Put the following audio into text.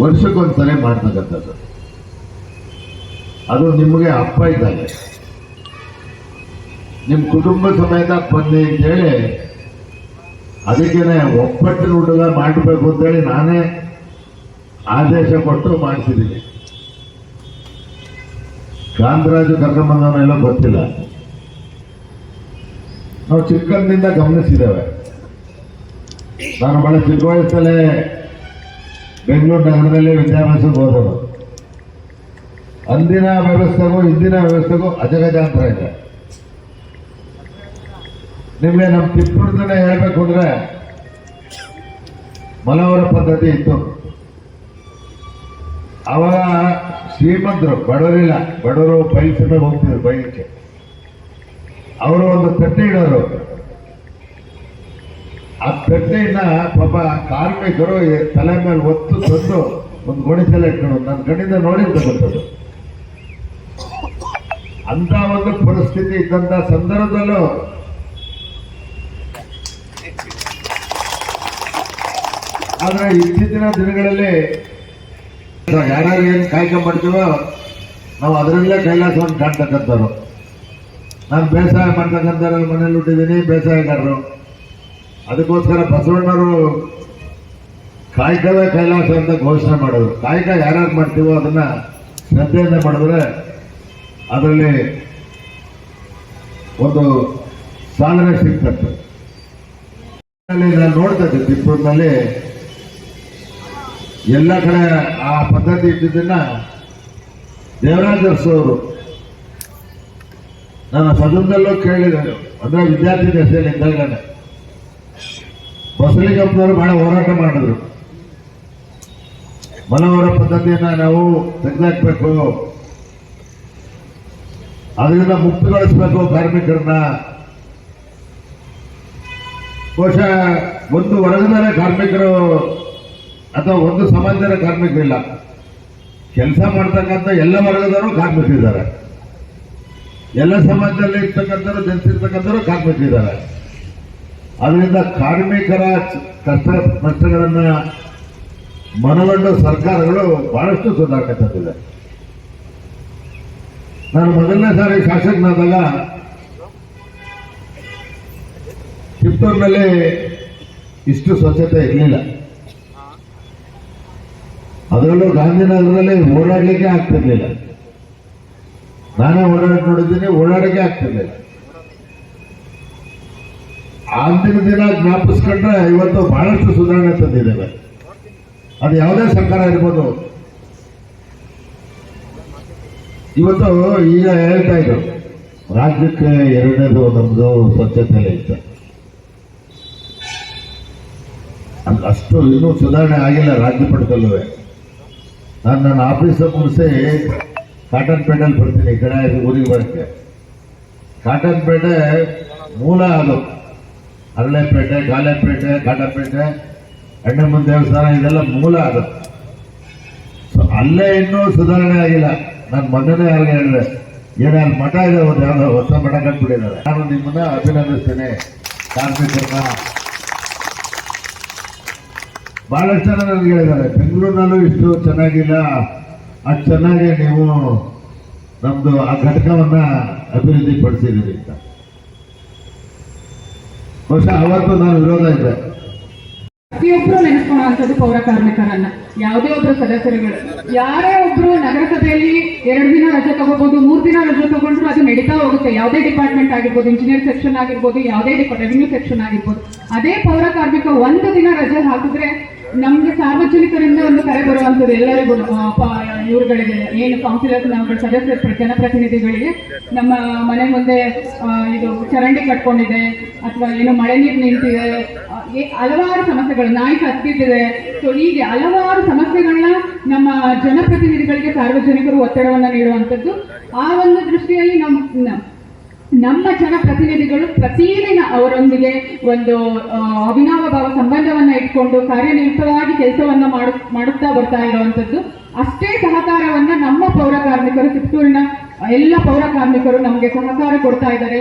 ವರ್ಷಕ್ಕೊಂದ್ಸಲ ಮಾಡ್ತಕ್ಕಂಥದ್ದು. ಅದು ನಿಮಗೆ ಅಪ್ಪ ಇದ್ದಾನೆ. ನಿಮ್ಮ ಕುಟುಂಬ ಸಮೇತ ಬನ್ನಿ ಅಂತೇಳಿ ಅದಕ್ಕೇನೆ ಒಪ್ಪಟ್ಟಿನ ಹುಡುಗ ಮಾಡಬೇಕು ಅಂತೇಳಿ ನಾನೇ ಆದೇಶ ಕೊಟ್ಟು ಮಾಡಿಸಿದ್ದೀನಿ. ಕಾಂತರಾಜು ಎಲ್ಲ ಗೊತ್ತಿಲ್ಲ. ನಾವು ಚಿಕ್ಕಂದಿನಿಂದ ಗಮನಿಸಿದ್ದೇವೆ. ನಾನು ಬಹಳ ಚಿಕ್ಕ ವಯಸ್ಸಲ್ಲೇ ಬೆಂಗಳೂರು ನಗರದಲ್ಲಿ ವಿದ್ಯಾಭ್ಯಾಸಕ್ಕೆ ಹೋದವರು ಅಂದಿನ ವ್ಯವಸ್ಥೆಗೂ ಇಂದಿನ ವ್ಯವಸ್ಥೆಗೂ ಅಜಗಜಾಂತರ ಇದೆ. ನಿಮಗೆ ನಮ್ಮ ತಿಪ್ಪುರದಲ್ಲೇ ಹೇಳಬೇಕು ಅಂದ್ರೆ ಮಲವರ ಪದ್ಧತಿ ಇತ್ತು. ಅವಾಗ ಶ್ರೀಮಂತರು ಬಡವರಿಲ್ಲ ಬಡವರು ಮೇಲೆ ಹೋಗ್ತಿದ್ರು ಬೈಲಿಕ್ಕೆ. ಅವರು ಒಂದು ತಟ್ಟೆ ಇಡೋರು. ಆ ತಟ್ಟೆಯನ್ನ ಪಾಪ ಕಾರ್ಮಿಕರು ತಲೆ ಮೇಲೆ ಒತ್ತು ತಂದು ಒಂದು ಗೋಣಿಸಲ ಇಟ್ಕೊಂಡು ನನ್ನ ಕಣ್ಣಿಂದ ನೋಡಿದ್ದೆ ಗೊತ್ತದು. ಅಂತ ಒಂದು ಪರಿಸ್ಥಿತಿ ಇದ್ದಂತ ಸಂದರ್ಭದಲ್ಲೂ ಆದ್ರೆ ಇತ್ತೀಚಿನ ದಿನಗಳಲ್ಲಿ ಯಾರ್ಯಾರು ಏನು ಕಾಯ್ಕೊಂಡ್ಬರ್ತೀವೋ ನಾವು ಅದರಲ್ಲೇ ಕೈಲಾಸವನ್ನು ಕಾಣ್ತಕ್ಕಂಥವ್ರು. ನಾನು ಬೇಸಾಯ ಮಾಡ್ತಕ್ಕಂಥವ್ರ ಮನೇಲಿ ಹುಟ್ಟಿದ್ದೀನಿ, ಬೇಸಾಯಗಾರರು. ಅದಕ್ಕೋಸ್ಕರ ಬಸವಣ್ಣವರು ಕಾಯಕವೇ ಕೈಲಾಸ ಅಂತ ಘೋಷಣೆ ಮಾಡೋದು ಕಾಯಕ ಯಾರ್ಯಾರು ಮಾಡ್ತೀವೋ ಅದನ್ನ ಶ್ರದ್ಧೆಯಿಂದ ಮಾಡಿದ್ರೆ ಅದರಲ್ಲಿ ಒಂದು ಸಾಧನೆ ಸಿಗ್ತದೆ. ನಾನು ನೋಡ್ತಾ ಇದ್ದೆ, ತಿಪ್ಪೂರಿನಲ್ಲಿ. ಎಲ್ಲ ಕಡೆ ಆ ಪದ್ಧತಿ ಇದ್ದಿದ್ದನ್ನ ದೇವರಾಜ ಅರಸು ಅವರು ನಾನು ಸದನದಲ್ಲೂ ಕೇಳಿದ್ದೇನೆ ಅಂದ್ರೆ ವಿದ್ಯಾರ್ಥಿ ದಶೆಯಲ್ಲಿ ಇದ್ದಾಗಲೇ ಬಸಲಿಂಗಪ್ಪನವರು ಬಹಳ ಹೋರಾಟ ಮಾಡಿದ್ರು. ಮನೋಹರ ಪದ್ಧತಿಯನ್ನ ನಾವು ತೆಗೆದಾಕ್ಬೇಕು. ಅದರಿಂದ ಮುಕ್ತಗೊಳಿಸಬೇಕು ಕಾರ್ಮಿಕರನ್ನ. ಬಹುಶಃ ಒಂದು ವರ್ಗದ ಕಾರ್ಮಿಕರು ಅಥವಾ ಒಂದು ಸಮಾಜದ ಕಾರ್ಮಿಕರಿಲ್ಲ ಕೆಲಸ ಮಾಡ್ತಕ್ಕಂಥ ಎಲ್ಲ ವರ್ಗದವರು ಕಾರ್ಮಿಕರಿದ್ದಾರೆ. ಎಲ್ಲ ಸಮಾಜದಲ್ಲಿ ಇರ್ತಕ್ಕಂಥವ್ರು ಜನಿಸಿರ್ತಕ್ಕಂಥವ್ರು ಕಾರ್ಮಿಕರಿದ್ದಾರೆ. ಅದರಿಂದ ಕಾರ್ಮಿಕರ ಕಷ್ಟ ನಷ್ಟಗಳನ್ನ ಮನಗಂಡು ಸರ್ಕಾರಗಳು ಬಹಳಷ್ಟು ಸುಧಾರಕ ತಂದಿದೆ ನಾನು ಮೊದಲನೇ ಸಾರಿ ಶಾಸಕನಾದಾಗ ಕಿತ್ತೂರಿನಲ್ಲಿ ಇಷ್ಟು ಸ್ವಚ್ಛತೆ ಇರಲಿಲ್ಲ. ಅದರಲ್ಲೂ ಗಾಂಧಿನಗರದಲ್ಲಿ ಓಡಾಡಲಿಕ್ಕೆ ಆಗ್ತಿರ್ಲಿಲ್ಲ. ನಾನೇ ಓಡಾಡಿ ನೋಡಿದ್ದೀನಿ ಓಡಾಡಕ್ಕೆ ಆಗ್ತಿರ್ಲಿಲ್ಲ. ಅಂದಿನ ದಿನ ಜ್ಞಾಪಿಸ್ಕೊಂಡ್ರೆ ಇವತ್ತು ಬಹಳಷ್ಟು ಸುಧಾರಣೆ ತಂದಿದ್ದೇವೆ. ಅದು ಯಾವುದೇ ಸರ್ಕಾರ ಇರ್ಬೋದು. ಇವತ್ತು ಈಗ ಹೇಳ್ತಾ ಇದ್ರು, ರಾಜ್ಯಕ್ಕೆ ಎರಡನೇದು ನಮ್ದು ಸ್ವಚ್ಛತೆಯಲ್ಲಿ ಇತ್ತು ಅದ್ ಅಷ್ಟು ಇನ್ನೂ ಸುಧಾರಣೆ ಆಗಿಲ್ಲ ರಾಜ್ಯ ಮಟ್ಟದಲ್ಲೂ ನಾನು ನನ್ನ ಆಫೀಸ್ ಮುಗಿಸಿ ಕಾಟನ್ ಪೇಟೆಯಲ್ಲಿ ಬರ್ತೀನಿ ಈ ಕಡೆ ಊರಿಗೆ ಬರೋಕ್ಕೆ. ಕಾಟನ್ ಪೇಟೆ ಮೂಲ ಅದು. ಅರಳೆಪೇಟೆ ಗಾಲೆಪೇಟೆ ಕಾಟಪೇಟೆ ಅಣ್ಣಮ್ಮನ ದೇವಸ್ಥಾನ, ಇದೆಲ್ಲ ಮೂಲ ಅದು. ಸೊ ಅಲ್ಲೇ ಇನ್ನೂ ಸುಧಾರಣೆ ಆಗಿಲ್ಲ. ನಾನು ಮೊದಲನೇ ಯಾರಿಗೆ ಹೇಳಿದೆ. ಏನಾದ್ರು ಮಠ ಇದೆ ಒಂದು ಯಾವುದೋ ಹೊಸ ಮಠ ಕಟ್ಬಿಟ್ಟಿದ್ದಾರೆ. ನಾನು ನಿಮ್ಮನ್ನ ಅಭಿನಂದಿಸ್ತೇನೆ. ಕಾರ್ಮಿಕರನ್ನ ಬಹಳಷ್ಟು ಜನ ನನಗೆ ಹೇಳಿದ್ದಾರೆ, ಬೆಂಗಳೂರಿನಲ್ಲೂ ಇಷ್ಟು ಚೆನ್ನಾಗಿಲ್ಲ. ಅಷ್ಟು ಚೆನ್ನಾಗಿ ನೀವು ನಮ್ದು ಆ ಘಟಕವನ್ನ ಅಭಿವೃದ್ಧಿ ಅಂತ. ಬಹುಶಃ ಅವತ್ತು ನಾನು ವಿರೋಧ ಇದ್ದೆ. ಪ್ರತಿಯೊಬ್ಬರು ನೆನೆಸ್ಕೊಳ್ಳುವಂಥದ್ದು ಪೌರ ಕಾರ್ಮಿಕರನ್ನ. ಯಾವುದೇ ಒಬ್ಬರು ಸದಸ್ಯರುಗಳು. ಯಾರೇ ಒಬ್ರು ನಗರಸಭೆಯಲ್ಲಿ ಎರಡು ದಿನ ರಜೆ ತಗೋಬಹುದು ಮೂರು ದಿನ ರಜೆ ತಗೊಂಡ್ರು ಅದು ನಡೀತಾ ಹೋಗುತ್ತೆ. ಯಾವುದೇ ಡಿಪಾರ್ಟ್ಮೆಂಟ್ ಆಗಿರ್ಬೋದು, ಇಂಜಿನಿಯರ್ ಸೆಕ್ಷನ್ ಆಗಿರ್ಬೋದು, ಯಾವುದೇ ರೆವಿನ್ಯೂ ಸೆಕ್ಷನ್ ಆಗಿರ್ಬೋದು. ಅದೇ ಪೌರ ಕಾರ್ಮಿಕ ಒಂದು ದಿನ ರಜೆ ಹಾಕಿದ್ರೆ ನಮ್ಗೆ ಸಾರ್ವಜನಿಕರಿಂದ ಒಂದು ಕರೆ ಬರುವಂಥದ್ದು ಎಲ್ಲರಿಗೂ ಇವರುಗಳಿಗೆ ಏನು ಕೌನ್ಸಿಲರ್ ನಾವು ಸದಸ್ಯ ಜನಪ್ರತಿನಿಧಿಗಳಿಗೆ ನಮ್ಮ ಮನೆ ಮುಂದೆ ಇದು ಚರಂಡಿ ಕಟ್ಕೊಂಡಿದೆ ಅಥವಾ ಏನು ಮಳೆ ನೀರು ನಿಂತಿದೆ. ಹಲವಾರು ಸಮಸ್ಯೆಗಳು, ನಾಯಿ ಹತ್ತಿದ್ದಿದೆ. ಸೊ ಹೀಗೆ ಹಲವಾರು ಸಮಸ್ಯೆಗಳನ್ನ ನಮ್ಮ ಜನಪ್ರತಿನಿಧಿಗಳಿಗೆ ಸಾರ್ವಜನಿಕರು ಒತ್ತಡವನ್ನ ನೀಡುವಂಥದ್ದು. ಆ ಒಂದು ದೃಷ್ಟಿಯಲ್ಲಿ ನಮ್ಮ ನಮ್ಮ ಜನಪ್ರತಿನಿಧಿಗಳು ಪ್ರತಿದಿನ ಅವರೊಂದಿಗೆ ಒಂದು ಅವಿನಾವ ಭಾವ ಸಂಬಂಧವನ್ನ ಇಟ್ಕೊಂಡು ಕಾರ್ಯನಿರತವಾಗಿ ಕೆಲಸವನ್ನ ಮಾಡ, ಮಾಡುತ್ತಾ ಬರ್ತಾ ಇರುವಂತದ್ದು ಅಷ್ಟೇ ಸಹಕಾರವನ್ನ ನಮ್ಮ ಪೌರ ಕಾರ್ಮಿಕರು, ಚಿತ್ತೂರಿನ ಎಲ್ಲ ಪೌರ ಕಾರ್ಮಿಕರು ನಮಗೆ ಸಹಕಾರ ಕೊಡ್ತಾ ಇದ್ದಾರೆ.